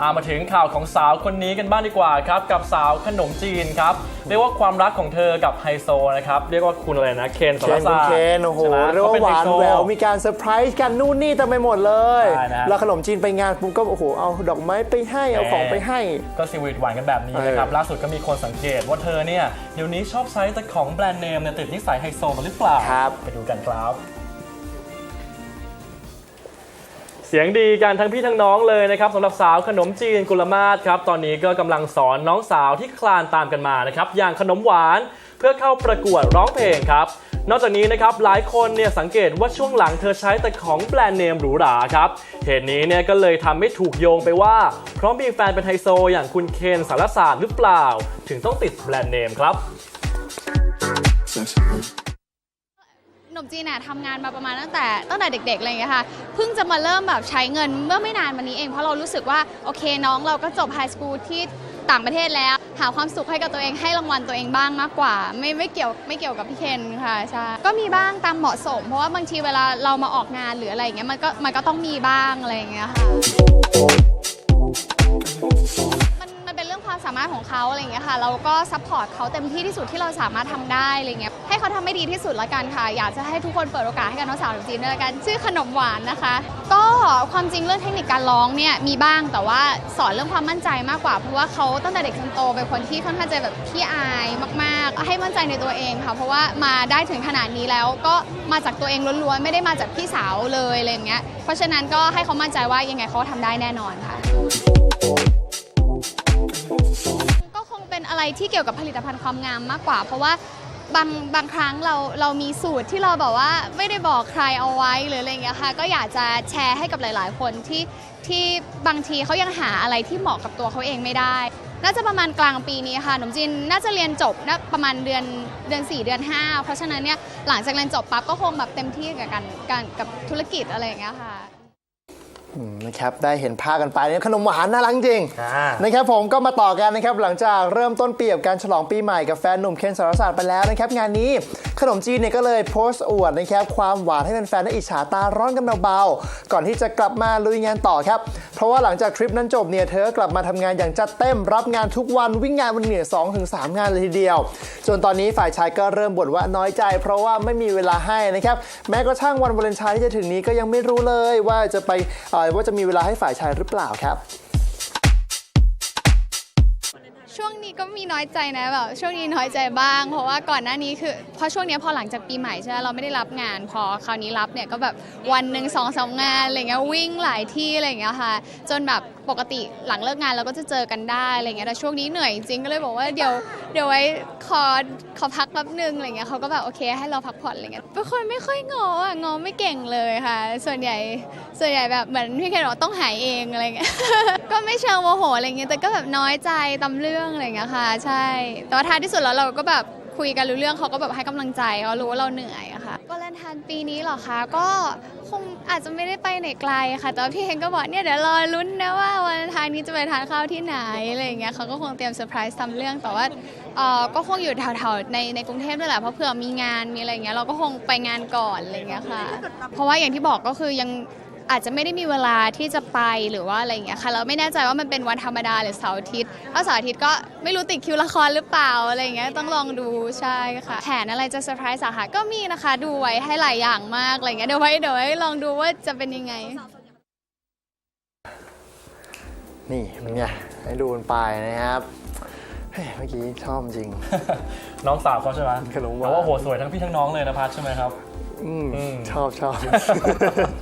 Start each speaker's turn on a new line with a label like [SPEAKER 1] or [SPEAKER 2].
[SPEAKER 1] อามาถึงข่าวของสาวคนนี้กันบ้างดีกว่าครับกับสาวขนมจีนครับเรียกว่าความรักของเธอกับไฮโซนะครับเรียกว่าคุณอะไรนะเคนส
[SPEAKER 2] เคน
[SPEAKER 1] ร
[SPEAKER 2] คุ
[SPEAKER 1] ศา
[SPEAKER 2] ณ
[SPEAKER 1] สตร์
[SPEAKER 2] เคนโอ้โห
[SPEAKER 1] ใช่ไม
[SPEAKER 2] เรียก
[SPEAKER 1] ข
[SPEAKER 2] ว่า
[SPEAKER 1] ป็
[SPEAKER 2] หวาน
[SPEAKER 1] ไฮโซ
[SPEAKER 2] แหววมีการเซอร์ไพรส์กันนู่นนี่เต็มไปหมดเลย
[SPEAKER 1] ใช่นะ
[SPEAKER 2] แล้วขนมจีนไปงานปุ๊บก็โอ้โหเอาดอกไม้ไปให้เอาของไปให้
[SPEAKER 1] ก็สวีทหวานกันแบบนี้นะครับ
[SPEAKER 2] เออ
[SPEAKER 1] ล่าสุดก็มีคนสังเกตว่าเธอเนี่ยเดี๋ยวนี้ชอบใช้แต่ของแบรนด์เนมเนี่ยติดนิสัยไฮโซมาหรือเปล่า
[SPEAKER 2] ครับ
[SPEAKER 1] ไปดูกันครับ เสียงดีกันทั้งพี่ทั้งน้องเลยนะครับสำหรับสาวขนมจีนกุลมาศครับตอนนี้ก็กำลังสอนน้องสาวที่คลานตามกันมานะครับอย่างขนมหวานเพื่อเข้าประกวดร้องเพลงครับนอกจากนี้นะครับหลายคนเนี่ยสังเกตว่าช่วงหลังเธอใช้แต่ของแบรนด์เนมหรูหราครับเหตุนี้เนี่ยก็เลยทำให้ถูกโยงไปว่า เพราะมีแฟนเป็นไฮโซอย่างคุณเคนสารศาสตร์หรือเปล่า ถึงต้องติดแบรนด์เนมครับ
[SPEAKER 3] นมจีนน่ะทำงานมาประมาณตั้งแต่ตั้งแต่เด็กๆอะไรอย่างเงี้ยค่ะเพิ่งจะมาเริ่มแบบใช้เงินเมื่อไม่นานมานี้เองเพราะเรารู้สึกว่าโอเคน้องเราก็จบไฮสคูลที่ต่างประเทศแล้ว หาความสุขให้กับตัวเองให้รางวัลตัวเองบ้างมากกว่า ไม่ไม่เกี่ยวไม่เกี่ยวกับพี่เคนค่ะใช่ก็มีบ้างตามเหมาะสม เพราะว่าบางทีเวลาเรามาออกงานหรืออะไรอย่างเงี้ยมันก็มันก็ต้องมีบ้างอะไรอย่างเงี้ยค่ะ ความสามารถของเขาอะไรเงี้ยค่ะเราก็ซัพพอร์ตเขาเต็มที่ที่สุดที่เราสามารถทำได้อะไรเงี้ยให้เขาทำให้ดีที่สุดละกันค่ะ อยากจะให้ทุกคนเปิดโอกาสให้กับน้องสาวขนมจีนด้วยละกันชื่อขนมหวานนะคะ ก็ความจริงเรื่องเทคนิคการร้องเนี่ยมีบ้างแต่ว่าสอนเรื่องความมั่นใจมากกว่า เพราะว่าเขาตั้งแต่เด็กจนโตเป็นคนที่ค่อนข้างจะแบบขี้อายมากๆ ให้มั่นใจในตัวเองค่ะ เพราะว่ามาได้ถึงขนาดนี้แล้วก็มาจากตัวเองล้วนๆไม่ได้มาจากพี่สาวเลยอะไรเงี้ยเพราะฉะนั้นก็ให้เขามั่นใจว่ายังไงเขาก็ทำได้แน่นอนค่ะ ที่เกี่ยวกับผลิตภัณฑ์ความงามมากกว่า เพราะว่าบางบางครั้งเราเรามีสูตรที่เราแบบว่าไม่ได้บอกใครเอาไว้หรืออะไรอย่างเงี้ยค่ะก็อยากจะแชร์ให้กับหลาย ๆ คนที่ที่บางทีเขายังหาอะไรที่เหมาะกับตัวเขาเองไม่ได้ น่าจะประมาณกลางปีนี้ค่ะหนุ่มจีนน่าจะเรียนจบนะประมาณเดือนเดือน 4 เดือน 5 เพราะฉะนั้นเนี่ยหลังจากเรียนจบปั๊บก็คงแบบเต็มที่กับการการกับธุรกิจอะไรอย่างเงี้ยค่ะ
[SPEAKER 2] นะครับได้เห็นภาพกันไปเนี่ยขนมหวานน่ารักจริง
[SPEAKER 1] อ่า
[SPEAKER 2] นะครับผมก็มาต่อกันนะครับหลังจากเริ่มต้นปีกับการฉลองปีใหม่กับแฟนหนุ่มเคนสารศาสตร์ไปแล้วนะครับงานนี้ขนมจีนเนี่ยก็เลยโพสต์อวดนะครับความหวานให้แฟนๆได้อิจฉาตาร้อนกันเบาๆก่อนที่จะกลับมาลุยงานต่อครับ เพราะว่าหลังจากทริปนั้นจบเนี่ย เธอกลับมาทำงานอย่างจัดเต็มรับงานทุกวันวิ่งงานวันเหนื่อยสองถึงสามงานเลยทีเดียวจนตอนนี้ฝ่ายชายก็เริ่มบ่นว่าน้อยใจ เพราะว่าไม่มีเวลาให้นะครับแม้กระทั่งวันวาเลนไทน์ที่จะถึงนี้ก็ยังไม่รู้เลยว่าจะไปว่าจะมีเวลาให้ฝ่ายชายหรือเปล่าครับ
[SPEAKER 3] ช่วงนี้ก็มีน้อยใจนะแบบช่วงนี้น้อยใจบ้าง เพราะว่าก่อนหน้านี้คือเพราะช่วงนี้พอหลังจากปีใหม่ใช่ไหมเราไม่ได้รับงาน พอคราวนี้รับเนี่ยก็แบบวันหนึ่งสองสางานอะไรเงี้ยวิ่งหลายที่อะไรเงี้ยค่ะ จนแบบปกติหลังเลิกงานเราก็จะเจอกันได้อะไรเงี้ยแต่ช่วงนี้เหนื่อยจริงก็เลยบอกว่าเดี๋ยวเดี๋ยวไว้ขอขอพักแป๊บนึงอะไรเงี้ยเขาก็แบบโอเคให้เราพักผ่อนอะไรเงี้ยเป็นคนไม่ค่อยงออะงอไม่เก่งเลยค่ะ ส่วนใหญ่ส่วนใหญ่แบบเหมือนพี่เคนบอกว่าต้องหายเองอะไรเงี้ยก็ไม่เชิงโมโหอะไรเงี้ยแต่ก็แบบน้อยใจตำเรื่องอะไรเงี้ยค่ะ ใช่ แต่ว่าท้ายที่สุดแล้วเราก็แบบคุยกันรู้เรื่องเขาก็แบบให้กำลังใจเขารู้ว่าเราเหนื่อยอะค่ะวาเลนไทน์ปีนี้เหรอคะก็คงอาจจะไม่ได้ไปไหนไกลค่ะ แต่พี่เฮงก็บอกเนี่ยเดี๋ยวรอลุ้นนะว่าวาเลนไทน์นี้จะไปทานข้าวที่ไหนอะไรอย่างเงี้ยเขาก็คงเตรียมเซอร์ไพรส์ทำเรื่องแต่ว่าเออก็คงอยู่แถวๆในในกรุงเทพด้วยแหละเพราะเผื่อมีงานมีอะไรอย่างเงี้ยเราก็คงไปงานก่อนอะไรอย่างเงี้ยค่ะ เพราะว่าอย่างที่บอกก็คือยัง อาจจะไม่ได้มีเวลาที่จะไปหรือว่าอะไรอย่างเงี้ยค่ะเราไม่แน่ใจว่ามันเป็นวันธรรมดาหรือเสาร์อาทิตย์ถ้าเสาร์อาทิตย์ก็ไม่รู้ติดคิวละครหรือเปล่าอะไรอย่างเงี้ยต้องลองดูใช่ค่ะแผนอะไรจะเซอร์ไพรส์อะค่ะก็มีนะคะดูไว้ให้หลายอย่างมากอะไรอย่างเงี้ยเดี๋ยวไว้เดี๋ยวไว้ลองดูว่าจะเป็นยังไง
[SPEAKER 2] นี่เป็นไงให้ดูกันไปนะครับเฮ้ยเมื่อกี้ชอบจริง
[SPEAKER 1] น้องสาวเขาใช่ไหม
[SPEAKER 2] ขนมหวาน
[SPEAKER 1] แต่ว่าโหสวยทั้งพี่ทั้งน้องเลยนะพัชใช่ไหมครับ
[SPEAKER 2] อืม
[SPEAKER 1] อืม
[SPEAKER 2] ชอบชอบ